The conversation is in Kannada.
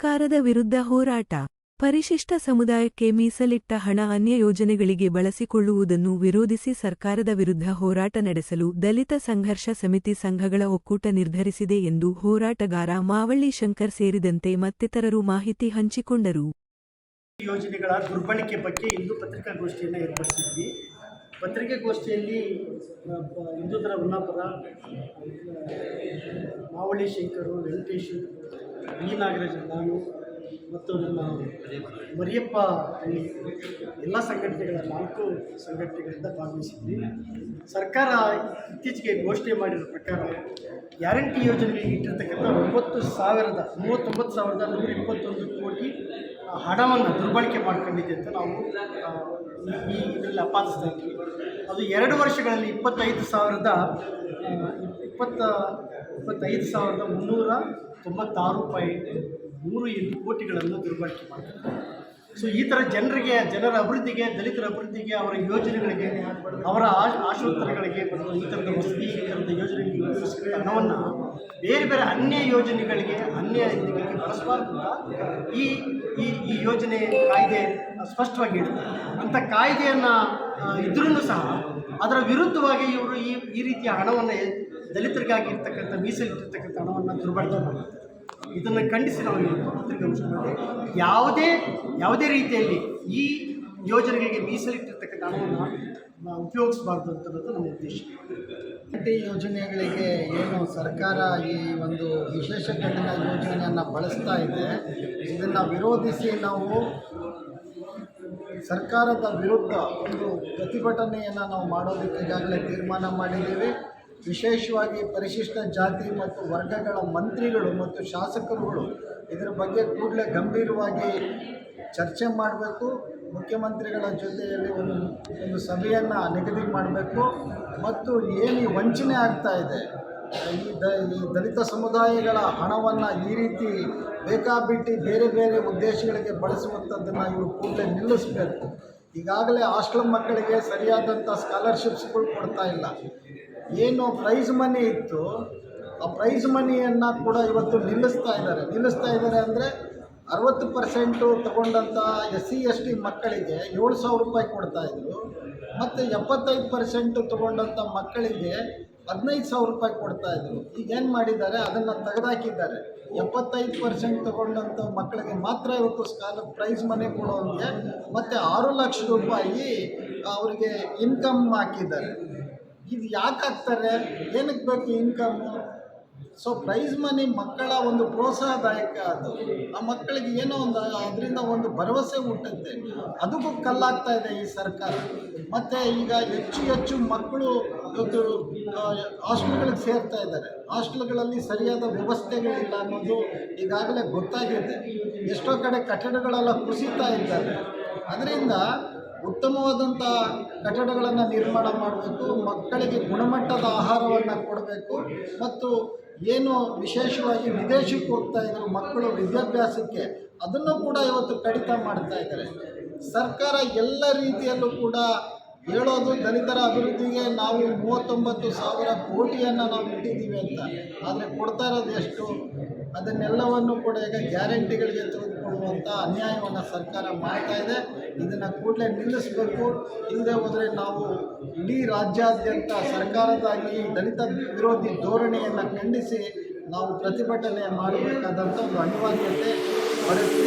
ಸರ್ಕಾರದ ವಿರುದ್ಧ ಹೋರಾಟ. ಪರಿಶಿಷ್ಟ ಸಮುದಾಯಕ್ಕೆ ಮೀಸಲಿಟ್ಟ ಹಣ ಅನ್ಯ ಯೋಜನೆಗಳಿಗೆ ಬಳಸಿಕೊಳ್ಳುವುದನ್ನು ವಿರೋಧಿಸಿ ಸರ್ಕಾರದ ವಿರುದ್ಧ ಹೋರಾಟ ನಡೆಸಲು ದಲಿತ ಸಂಘರ್ಷ ಸಮಿತಿ ಸಂಘಗಳ ಒಕ್ಕೂಟ ನಿರ್ಧರಿಸಿದೆ ಎಂದು ಹೋರಾಟಗಾರ ಮಾವಳ್ಳಿ ಶಂಕರ್ ಸೇರಿದಂತೆ ಮತ್ತಿತರರು ಮಾಹಿತಿ ಹಂಚಿಕೊಂಡರು. ಯೋಜನೆಗಳ ದುರ್ಬಳಕೆ ಬಗ್ಗೆ ಇಂದು ಪತ್ರಿಕಾಗೋಷ್ಠಿಯನ್ನು ಏರ್ಪಡಿಸಿದ್ವಿ. ಪತ್ರಿಕಾಗೋಷ್ಠಿಯಲ್ಲಿ ಹಿಂದೂದರ ಉನ್ನಾಪುರ ಮಾವಳ್ಳಿ ಶಂಕರು, ವೆಂಕಟೇಶು ವಿ ನಾಗರಾಜ್ ನಾನು ಮತ್ತು ನಮ್ಮ ಮರಿಯಪ್ಪ ಹಳ್ಳಿ ಎಲ್ಲ ಸಂಘಟನೆಗಳ ನಾಲ್ಕು ಸಂಘಟನೆಗಳಿಂದ ಭಾಗವಹಿಸಿದ್ವಿ. ಸರ್ಕಾರ ಇತ್ತೀಚೆಗೆ ಘೋಷಣೆ ಮಾಡಿರೋ ಪ್ರಕಾರ ಗ್ಯಾರಂಟಿ ಯೋಜನೆಗೆ ಇಟ್ಟಿರ್ತಕ್ಕಂಥ ಒಂಬತ್ತು ಸಾವಿರದ, ಮೂವತ್ತೊಂಬತ್ತು ಸಾವಿರದ ನೂರ ಇಪ್ಪತ್ತೊಂದು ಕೋಟಿ ಹಣವನ್ನು ದುರ್ಬಳಕೆ ಮಾಡ್ಕೊಂಡಿದೆ ಅಂತ ನಾವು ಈ ಇದರಲ್ಲಿ ಅಪಾದಿಸ್ತಾ ಇದ್ವಿ ಅದು ಎರಡು ವರ್ಷಗಳಲ್ಲಿ ಇಪ್ಪತ್ತೈದು ಸಾವಿರದ ಇಪ್ಪತ್ತ, ಇಪ್ಪತ್ತೈದು ಸಾವಿರದ ಮುನ್ನೂರ ತೊಂಬತ್ತಾರು ಪಾಯಿಂಟ್ ಮೂರು ಎಂಟು ಕೋಟಿಗಳನ್ನು ದುರ್ಬಳಕೆ ಮಾಡ್ತಾರೆ ಸೊ ಈ ಥರ ಜನರಿಗೆ, ಜನರ ಅಭಿವೃದ್ಧಿಗೆ, ದಲಿತರ ಅಭಿವೃದ್ಧಿಗೆ, ಅವರ ಯೋಜನೆಗಳಿಗೆ, ಅವರ ಆಶ್, ಆಶೋತ್ತರಗಳಿಗೆ ಮತ್ತು ಈ ಥರದ ವಸತಿ, ಈ ಥರದ ಯೋಜನೆಗಳಿಗೆ ಹಣವನ್ನು ಬೇರೆ ಬೇರೆ ಅನ್ಯ ಯೋಜನೆಗಳಿಗೆ, ಅನ್ಯ ಇದಕ್ಕೆ ಬಳಸಬಾರ್ದು ಈ ಈ ಈ ಯೋಜನೆ ಕಾಯ್ದೆ ಸ್ಪಷ್ಟವಾಗಿ ಹೇಳುತ್ತೆ. ಅಂಥ ಕಾಯ್ದೆಯನ್ನು ಇದ್ರೂ ಸಹ ಅದರ ವಿರುದ್ಧವಾಗಿ ಇವರು ಈ ಈ ರೀತಿಯ ಹಣವನ್ನು ದಲಿತರಿಗಾಗಿ ಇರ್ತಕ್ಕಂಥ ಮೀಸಲಿಟ್ಟಿರ್ತಕ್ಕಂಥ ಹಣವನ್ನು ದುರ್ಬಳಕೆ ಮಾಡುತ್ತೆ ಇದನ್ನು ಖಂಡಿಸಿ ನಾವು ಇವತ್ತು. ಯಾವುದೇ ಯಾವುದೇ ರೀತಿಯಲ್ಲಿ ಈ ಯೋಜನೆಗಳಿಗೆ ಮೀಸಲಿಟ್ಟಿರ್ತಕ್ಕಂಥ ಹಣವನ್ನು ಉಪಯೋಗಿಸ್ಬಾರ್ದು ಅಂತನ್ನೋದು ನಮ್ಮ ಉದ್ದೇಶ ಈ ಯೋಜನೆಗಳಿಗೆ ಏನು ಸರ್ಕಾರ ಈ ಒಂದು ವಿಶೇಷ ಕಠಿಣ ಯೋಜನೆಯನ್ನು ಬಳಸ್ತಾ ಇದೆ, ಇದನ್ನು ವಿರೋಧಿಸಿ ನಾವು ಸರ್ಕಾರದ ವಿರುದ್ಧ ಒಂದು ಪ್ರತಿಭಟನೆಯನ್ನು ನಾವು ಮಾಡೋದಕ್ಕೆ ಈಗಾಗಲೇ ತೀರ್ಮಾನ ಮಾಡಿದ್ದೀವಿ ವಿಶೇಷವಾಗಿ ಪರಿಶಿಷ್ಟ ಜಾತಿ ಮತ್ತು ವರ್ಗಗಳ ಮಂತ್ರಿಗಳು ಮತ್ತು ಶಾಸಕರುಗಳು ಇದರ ಬಗ್ಗೆ ಕೂಡಲೇ ಗಂಭೀರವಾಗಿ ಚರ್ಚೆ ಮಾಡಬೇಕು. ಮುಖ್ಯಮಂತ್ರಿಗಳ ಜೊತೆಯಲ್ಲಿ ಒಂದು ಒಂದು ಸಭೆಯನ್ನು ನಿಗದಿ ಮಾಡಬೇಕು. ಮತ್ತು ಏನು ವಂಚನೆ ಆಗ್ತಾ ಇದೆ, ಈ ದ, ಈ ದಲಿತ ಸಮುದಾಯಗಳ ಹಣವನ್ನು ಈ ರೀತಿ ಬೇಕಾಬಿಟ್ಟು ಬೇರೆ ಬೇರೆ ಉದ್ದೇಶಗಳಿಗೆ ಬಳಸುವಂಥದ್ದನ್ನು ಇವರು ಕೂಡಲೇ ನಿಲ್ಲಿಸಬೇಕು. ಈಗಾಗಲೇ ಹಾಸ್ಟೆಲ್ ಮಕ್ಕಳಿಗೆ ಸರಿಯಾದಂಥ ಸ್ಕಾಲರ್ಶಿಪ್ಸ್ಗಳು ಕೊಡ್ತಾ ಇಲ್ಲ. ಏನು ಪ್ರೈಸ್ ಮನಿ ಇತ್ತು. ಆ ಪ್ರೈಸ್ ಮನಿಯನ್ನು ಕೂಡ ಇವತ್ತು ನಿಲ್ಲಿಸ್ತಾ ಇದ್ದಾರೆ. ನಿಲ್ಲಿಸ್ತಾ ಇದ್ದಾರೆ ಅಂದರೆ ಅರವತ್ತು ಪರ್ಸೆಂಟು ತಗೊಂಡಂಥ ಎಸ್ ಸಿ ಎಸ್ ಟಿ ಮಕ್ಕಳಿಗೆ ಏಳು ಸಾವಿರ ರೂಪಾಯಿ ಕೊಡ್ತಾಯಿದ್ರು ಮತ್ತು ಎಪ್ಪತ್ತೈದು ಪರ್ಸೆಂಟು ತೊಗೊಂಡಂಥ ಮಕ್ಕಳಿಗೆ ಹದಿನೈದು ಸಾವಿರ ರೂಪಾಯಿ ಕೊಡ್ತಾಯಿದ್ರು ಈಗ ಏನು ಮಾಡಿದ್ದಾರೆ? ಅದನ್ನು ತೆಗೆದಾಕಿದ್ದಾರೆ. ಎಪ್ಪತ್ತೈದು ಪರ್ಸೆಂಟ್ ತಗೊಂಡಂಥ ಮಕ್ಕಳಿಗೆ ಮಾತ್ರ ಇವತ್ತು ಸ್ಕಾಲರ್ ಪ್ರೈಸ್ ಮನೆ ಕೊಡೋರಿಗೆ ಮತ್ತು ಆರು ಲಕ್ಷ ರೂಪಾಯಿ ಅವರಿಗೆ ಇನ್ಕಮ್ ಹಾಕಿದ್ದಾರೆ. ಇದು ಯಾಕೆ ಹಾಕ್ತಾರೆ? ಏನಕ್ಕೆ ಬೇಕು ಇನ್ಕಮ್ ಸೊ ಪ್ರೈಸ್ ಮನಿ ಮಕ್ಕಳ ಒಂದು ಪ್ರೋತ್ಸಾಹದಾಯಕ ಅದು. ಆ ಮಕ್ಕಳಿಗೆ ಏನೋ ಒಂದು, ಅದರಿಂದ ಒಂದು ಭರವಸೆ ಹುಟ್ಟುತ್ತೆ. ಅದಕ್ಕೂ ಕಲ್ಲಾಗ್ತಾ ಇದೆ ಈ ಸರ್ಕಾರ. ಮತ್ತು ಈಗ ಹೆಚ್ಚು ಹೆಚ್ಚು ಮಕ್ಕಳು ಇವತ್ತು ಹಾಸ್ಟೆಲ್ಗಳಿಗೆ ಸೇರ್ತಾ ಇದ್ದಾರೆ. ಹಾಸ್ಟೆಲ್ಗಳಲ್ಲಿ ಸರಿಯಾದ ವ್ಯವಸ್ಥೆಗಳಿಲ್ಲ ಅನ್ನೋದು ಈಗಾಗಲೇ ಗೊತ್ತಾಗಿದೆ. ಎಷ್ಟೋ ಕಡೆ ಕಟ್ಟಡಗಳೆಲ್ಲ ಕುಸಿತಾ ಇದ್ದಾರೆ. ಅದರಿಂದ ಉತ್ತಮವಾದಂಥ ಕಟ್ಟಡಗಳನ್ನು ನಿರ್ಮಾಣ ಮಾಡಬೇಕು, ಮಕ್ಕಳಿಗೆ ಗುಣಮಟ್ಟದ ಆಹಾರವನ್ನು ಕೊಡಬೇಕು ಮತ್ತು ಏನು ವಿಶೇಷವಾಗಿ ವಿದೇಶಕ್ಕೆ ಹೋಗ್ತಾ ಇದ್ದರು ಮಕ್ಕಳು ವಿದ್ಯಾಭ್ಯಾಸಕ್ಕೆ ಅದನ್ನು ಕೂಡ ಇವತ್ತು ಕಡಿತ ಮಾಡ್ತಾ ಇದ್ದಾರೆ. ಸರ್ಕಾರ ಎಲ್ಲ ರೀತಿಯಲ್ಲೂ ಕೂಡ ಹೇಳೋದು ದಲಿತರ ಅಭಿವೃದ್ಧಿಗೆ ನಾವು ಮೂವತ್ತೊಂಬತ್ತು ಸಾವಿರ ಕೋಟಿಯನ್ನು ನಾವು ಇಟ್ಟಿದ್ದೀವಿ ಅಂತ. ಆದರೆ ಕೊಡ್ತಾ ಇರೋದು ಎಷ್ಟು? ಅದನ್ನೆಲ್ಲವನ್ನು ಕೂಡ ಈಗ ಗ್ಯಾರಂಟಿಗಳಿಗೆ ತೆಗೆದುಕೊಳ್ಳುವಂಥ ಅನ್ಯಾಯವನ್ನು ಸರ್ಕಾರ ಮಾಡ್ತಾ ಇದೆ. ಇದನ್ನು ಕೂಡಲೇ ನಿಲ್ಲಿಸಬೇಕು. ಹಿಂದೆ ಹೋದರೆ ನಾವು ಇಡೀ ರಾಜ್ಯಾದ್ಯಂತ ಸರ್ಕಾರದಾಗಿ ದಲಿತ ವಿರೋಧಿ ಧೋರಣೆಯನ್ನು ಖಂಡಿಸಿ ನಾವು ಪ್ರತಿಭಟನೆ ಮಾಡಬೇಕಾದಂಥ ಒಂದು ಅನಿವಾರ್ಯತೆ ಬರುತ್ತೆ